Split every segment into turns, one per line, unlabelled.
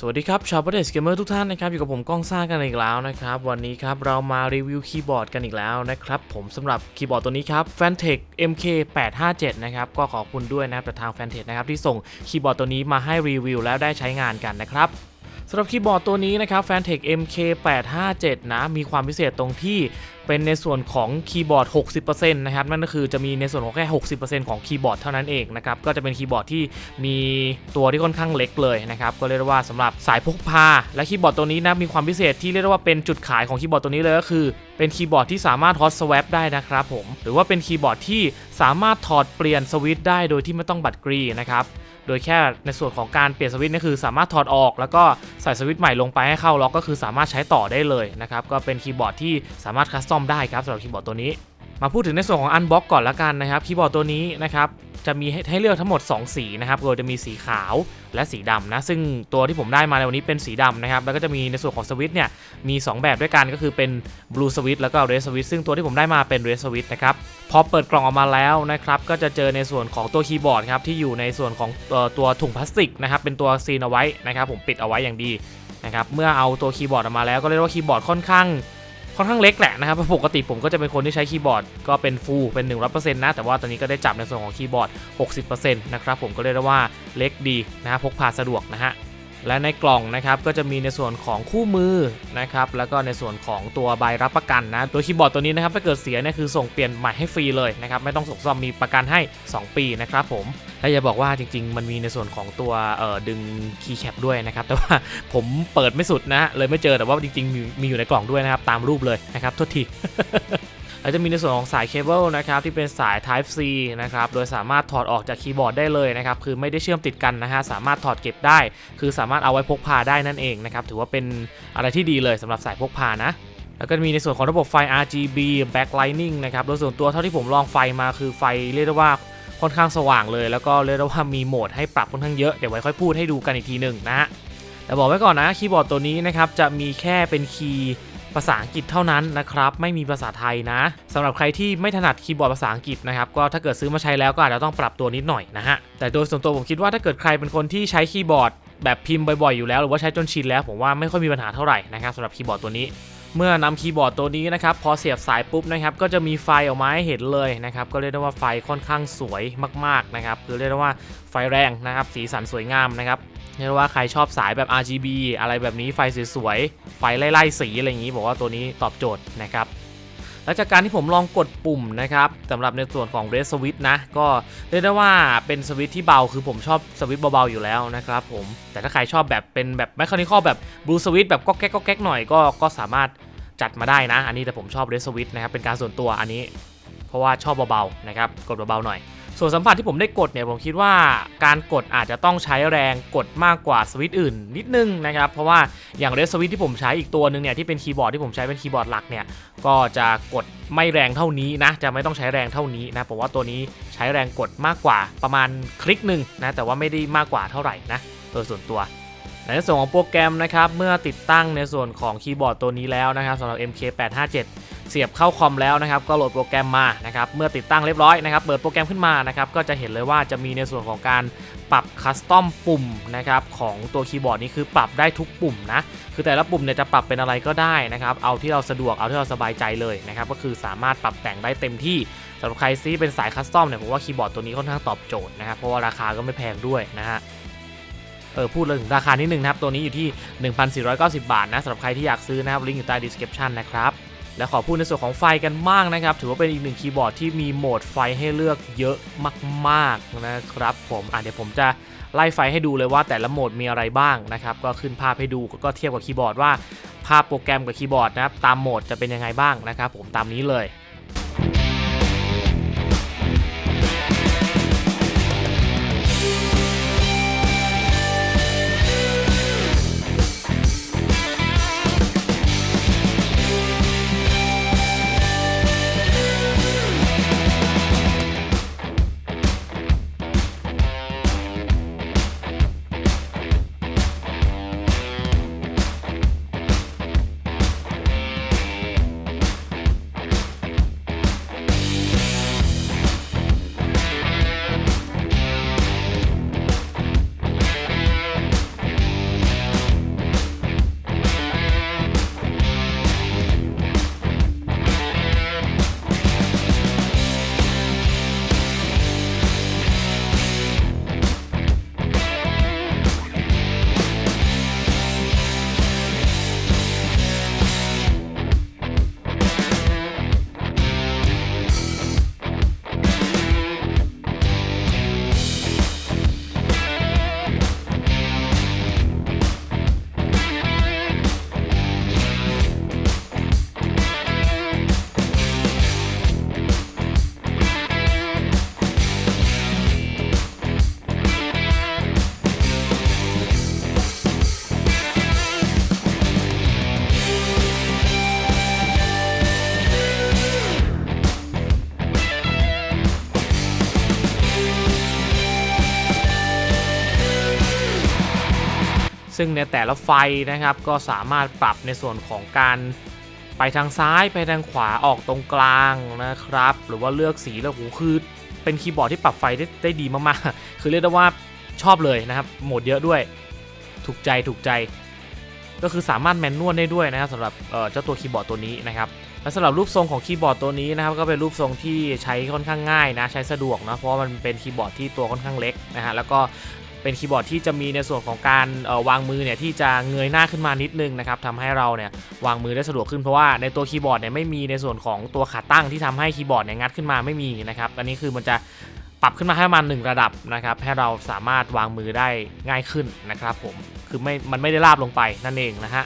สวัสดีครับ ชาวประเดสเกมเมอร์ทุกท่านนะครับ อยู่กับผมก้องซ่ากันอีกแล้วนะครับ วันนี้ครับเรามารีวิวคีย์บอร์ดกันอีกแล้วนะครับ ผมสำหรับคีย์บอร์ดตัวนี้ครับ Fantech MK857 นะครับ ก็ขอบคุณด้วยนะครับทาง Fantech นะครับที่ส่งคีย์บอร์ดตัวนี้มาให้รีวิวแล้วได้ใช้งานกันนะครับ สำหรับคีย์บอร์ดตัวนี้นะครับ Fantech MK857 นะ มีความพิเศษตรงที่เป็นในส่วนของคีย์บอร์ด 60%นะครับ นั่นก็คือจะมีในส่วนของแค่ 60%ของคีย์บอร์ดเท่านั้นเองนะครับ ก็จะเป็นคีย์บอร์ดที่มีตัวที่ค่อนข้างเล็กเลยนะครับ ก็เรียกว่าสำหรับสายพกพา และคีย์บอร์ดตัวนี้นะ มีความพิเศษที่เรียกว่าเป็นจุดขายของคีย์บอร์ดตัวนี้เลยก็คือ เป็นคีย์บอร์ดที่สามารถฮอตสว a ปได้นะครับผม หรือว่าเป็นคีย์บอร์ดที่สามารถถอดเปลี่ยนสวิตช์ได้โดยที่ไม่ต้องบัดกรีนะครับ โดยแค่ในส่วนของการเปลี่ยนสวิตช์นี่คือสามารถถอดออก แล้วก็ใส่สวิตช์ใหม่ลงไปให้เข้าล็อกก็คือสามารถใช้ต่อได้เลยนะครับก็เป็นคีย์บอร์ดที่สามารถคัสตอมได้ครับสำหรับคีย์บอร์ดตัวนี้ มาพูดถึงในส่วนของอันบ็อกก่อนละกันนะครับคีย์บอร์ดตัวนี้นะครับจะมีให้ให้เลือกทั้งหมด 2 สีนะครับโดยจะมีสีขาวและสีดำนะ ซึ่งตัวที่ผมได้มาในวันนี้เป็นสีดำนะครับ แล้วก็จะมีในส่วนของสวิตช์เนี่ยมี 2 แบบด้วยกันก็คือเป็น Blue Switch แล้วก็ Red Switch ซึ่งตัวที่ผมได้มาเป็น Red Switch นะครับ พอเปิดกล่องออกมาแล้วนะครับ ก็จะเจอในส่วนของตัวคีย์บอร์ดครับที่อยู่ในส่วนของตัวตัวถุงพลาสติกนะครับเป็นตัวซีนเอาไว้นะครับผมปิดเอาไว้อย่างดีนะครับเมื่อเอาตัวคีย์บอร์ดออกมาแล้วก็เรียกว่าคีย์บอร์ดค่อนข้าง ค่อนข้างเล็กแหละนะครับเพราะปกติผมก็จะเป็นคนที่ใช้คีย์บอร์ดก็เป็นฟูลเป็น 100%นะ แต่ว่าตอนนี้ก็ได้จับในส่วนของคีย์บอร์ด 60%นะครับผมก็เรียกได้ว่าเล็กดีนะฮะพกพาสะดวกนะฮะ และในกล่องนะครับก็จะมีในส่วนของคู่มือนะครับแล้วก็ในส่วนของตัวใบรับประกันนะตัวคีย์บอร์ดตัวนี้นะครับถ้าเกิดเสียเนี่ยคือส่งเปลี่ยนใหม่ให้ฟรีเลยนะครับไม่ต้องส่งซ่อมมีประกันให้ 2 ปีนะครับผมและอย่าบอกว่าจริง ๆ มันมีในส่วนของตัวดึงคีย์แคปด้วยนะครับแต่ว่าผมเปิดไม่สุดนะเลยไม่เจอแต่ว่าจริงๆมีมีอยู่ในกล่องด้วยนะครับตามรูปเลยนะครับโทษที แล้วจะมีในส่วนของสายเคเบิลนะครับที่เป็นสาย Type C นะครับโดยสามารถถอดออกจากคีย์บอร์ดได้เลยนะครับคือไม่ได้เชื่อมติดกันนะฮะสามารถถอดเก็บได้ คือสามารถเอาไว้พกพาได้นั่นเองนะครับถือว่าเป็นอะไรที่ดีเลยสำหรับสายพกพานะแล้วก็มีในส่วนของระบบไฟ RGB backlighting นะครับ โดยส่วนตัวเท่าที่ผมลองไฟมาคือไฟเรียกได้ว่าค่อนข้างสว่างเลย แล้วก็เรียกได้ว่ามีโหมดให้ปรับค่อนข้างเยอะ เดี๋ยวไว้ค่อยพูดให้ดูกันอีกทีหนึ่งนะฮะ แต่บอกไว้ก่อนนะคีย์บอร์ดตัวนี้นะครับจะมีแค่เป็นคีย์ ภาษาอังกฤษเท่านั้นนะครับ ไม่มีภาษาไทยนะสำหรับใครที่ไม่ถนัดคีย์บอร์ดภาษาอังกฤษนะครับก็ถ้าเกิดซื้อมาใช้แล้วก็อาจจะต้องปรับตัวนิดหน่อยนะฮะแต่โดยส่วนตัวผมคิดว่าถ้าเกิดใครเป็นคนที่ใช้คีย์บอร์ดแบบพิมพ์บ่อยๆอยู่แล้วหรือว่าใช้จนชินแล้วผมว่าไม่ค่อยมีปัญหาเท่าไหร่นะครับสำหรับคีย์บอร์ดตัวนี้ เมื่อนำคีย์บอร์ดตัวนี้นะครับพอเสียบสายปุ๊บนะครับก็จะมีไฟออกมาให้เห็นเลยนะครับก็เรียกได้ว่าไฟค่อนข้างสวยมากๆนะครับคือเรียกได้ว่าไฟแรงนะครับสีสันสวยงามนะครับเรียกว่าใครชอบสายแบบ RGB อะไรแบบนี้ไฟสวยๆไฟไล่ๆสีอะไรอย่างนี้ บอกว่าตัวนี้ตอบโจทย์นะครับและจากการที่ผมลองกดปุ่มนะครับสำหรับในส่วนของ Red Switch นะก็เรียกได้ว่าเป็นสวิตที่เบาคือผมชอบสวิตเบาๆอยู่แล้วนะครับผมแต่ถ้าใครชอบแบบเป็นแบบแมคคานิคอลแบบ Blue Switch แบบก็แก๊กก็แก๊กหน่อยก็ก็สามารถ จัดมาได้นะ อันนี้แต่ผมชอบ Red Switch นะครับเป็นการส่วนตัวอันนี้ เพราะว่าชอบเบาๆนะครับกดเบาๆหน่อย ส่วนสัมผัสที่ผมได้กดเนี่ยผมคิดว่าการกดอาจจะต้องใช้แรงกดมากกว่าสวิตช์อื่น นิดนึงนะครับเพราะว่าอย่างเรสสวิตที่ผมใช้อีกตัวหนึ่งเนี่ยที่เป็นคีย์บอร์ดที่ผมใช้เป็นคีย์บอร์ดหลักเนี่ยก็จะกดไม่แรงเท่านี้นะจะไม่ต้องใช้แรงเท่านี้นะผมว่าตัวนี้ใช้แรงกดมากกว่าประมาณคลิกหนึ่งนะแต่ว่าไม่ได้มากกว่าเท่าไหร่นะโดยส่วนตัว ในส่วนของโปรแกรมนะครับเมื่อติดตั้งในส่วนของคีย์บอร์ดตัวนี้แล้วนะครับสำหรับ MK857 เสียบเข้าคอมแล้วนะครับก็โหลดโปรแกรมมานะครับเมื่อติดตั้งเรียบร้อยนะครับเปิดโปรแกรมขึ้นมานะครับก็จะเห็นเลยว่าจะมีในส่วนของการปรับคัสตอมปุ่มนะครับของตัวคีย์บอร์ดนี้คือปรับได้ทุกปุ่มนะคือแต่ละปุ่มเนี่ยจะปรับเป็นอะไรก็ได้นะครับเอาที่เราสะดวกเอาที่เราสบายใจเลยนะครับก็คือสามารถปรับแต่งได้เต็มที่สำหรับใครที่เป็นสายคัสตอมเนี่ยผมว่าคีย์บอร์ดตัวนี้ค่อนข้างตอบโจทย์นะครับเพราะว่าราคาก็ไม่แพงด้วยนะฮะ เออพูดเรื่องถึงราคานิดนึงนะครับ ตัวนี้อยู่ที่ 1,490 บาทนะสำหรับใครที่อยากซื้อนะครับลิงก์อยู่ใต้ description นะครับและขอพูดในส่วนของไฟกันบ้างนะครับ ถือว่าเป็นอีกหนึ่งคีย์บอร์ดที่มีโหมดไฟให้เลือกเยอะมากๆนะครับ ผมอะเดี๋ยวผมจะไล่ไฟให้ดูเลยว่าแต่ละโหมดมีอะไรบ้างนะครับ ก็ขึ้นภาพให้ดูก็เทียบกับคีย์บอร์ดว่า ภาพโปรแกรมกับคีย์บอร์ดนะครับตามโหมดจะเป็นยังไงบ้างนะครับ ผมตามนี้เลย ซึ่งในแต่ละไฟนะครับก็สามารถปรับในส่วนของการไปทางซ้ายไปทางขวาออกตรงกลางนะครับ หรือว่าเลือกสีแล้วโหคือเป็นคีย์บอร์ดที่ปรับไฟได้ได้ดีมากๆ คือเรียกได้ว่าชอบเลยนะครับโหมดเยอะด้วย ถูกใจถูกใจ ก็คือสามารถแมนนวลได้ด้วยนะครับสำหรับเจ้าตัวคีย์บอร์ดตัวนี้นะครับและสำหรับรูปทรงของคีย์บอร์ดตัวนี้นะครับก็เป็นรูปทรงที่ใช้ค่อนข้างง่ายนะใช้สะดวกนะเพราะว่ามันเป็นคีย์บอร์ดที่ตัวค่อนข้างเล็กนะฮะแล้วก็ เป็นคีย์บอร์ดที่จะมีในส่วนของการวางมือเนี่ยที่จะเงยหน้าขึ้นมานิดนึงนะครับทำให้เราเนี่ยวางมือได้สะดวกขึ้นเพราะว่าในตัวคีย์บอร์ดเนี่ยไม่มีในส่วนของตัวขาตั้งที่ทำให้คีย์บอร์ดเนี่ยงัดขึ้นมาไม่มีนะครับอันนี้คือมันจะปรับขึ้นมาให้มันหนึ่งระดับนะครับให้เราสามารถวางมือได้ง่ายขึ้นนะครับผมคือไม่มันไม่ได้ราบลงไปนั่นเองนะฮะ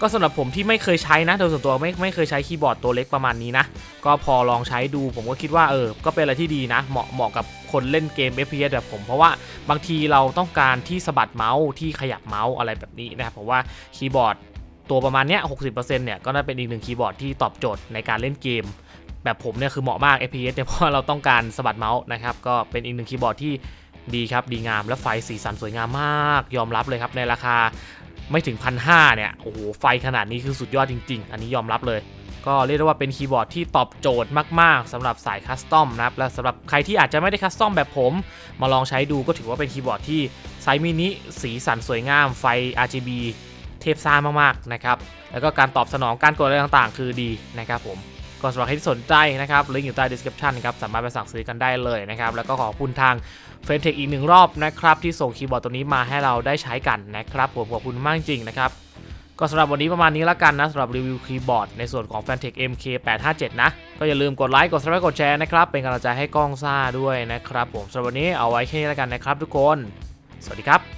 ก็สำหรับผมที่ไม่เคยใช้นะโดยส่วนตัวไม่ไม่เคยใช้คีย์บอร์ดตัวเล็กประมาณนี้นะ ก็พอลองใช้ดูผมก็คิดว่าเออ ก็เป็นอะไรที่ดีนะ เหมาะเหมาะกับคนเล่นเกม FPS แบบผมเพราะว่าบางทีเราต้องการที่สะบัดเมาส์ที่ขยับเมาส์อะไรแบบนี้นะครับผมว่าคีย์บอร์ดตัวประมาณเนี้ย60%เนี่ยก็น่าเป็นอีกหนึ่งคีย์บอร์ดที่ตอบโจทย์ในการเล่นเกม แบบผมเนี่ยคือเหมาะมาก FPS เนี่ยเพราะเราต้องการสะบัดเมาส์นะครับก็เป็นอีกหนึ่งคีย์บอร์ดที่ดีครับ ดีงาม และไฟสีสันสวยงามมาก ยอมรับเลยครับ ในราคา ไม่ถึงพันห้าเนี่ยโอ้โหไฟขนาดนี้คือสุดยอดจริง ๆ อันนี้ยอมรับเลย ก็เรียกได้ว่าเป็นคีย์บอร์ดที่ตอบโจทย์มากๆสำหรับสายคัสตอมนะครับและสำหรับใครที่อาจจะไม่ได้คัสตอมแบบผม มาลองใช้ดูก็ถือว่าเป็นคีย์บอร์ดที่ไซส์มินิสีสันสวยงามไฟ RGB เทพซ่ามากๆนะครับแล้วก็การตอบสนองการกดอะไรต่างๆ คือดีนะครับผมก็สำหรับใครที่สนใจนะครับลิงก์อยู่ใต้ description นครับสามารถไปสั่งซื้อกันได้เลยนะครับแล้วก็ขอบคุณทาง เฟรนเทคอีกหนึ่งรอบนะครับที่ส่งคีย์บอร์ดตัวนี้มาให้เราได้ใช้กันนะครับผมขอบคุณมากจริงๆนะครับก็สำหรับวันนี้ประมาณนี้แล้วกันนะสำหรับรีวิวคีย์บอร์ดในส่วนของ f a n t e c h MK857 นะ ก็อย่าลืมกดไลค์กด subscribe กดแชร์นะครับ เป็นกำลังใจให้กล้องซ่าด้วยนะครับผมสำหรับวันนี้เอาไว้แค่นี้แล้วกันนะครับทุกคน สวัสดีครับ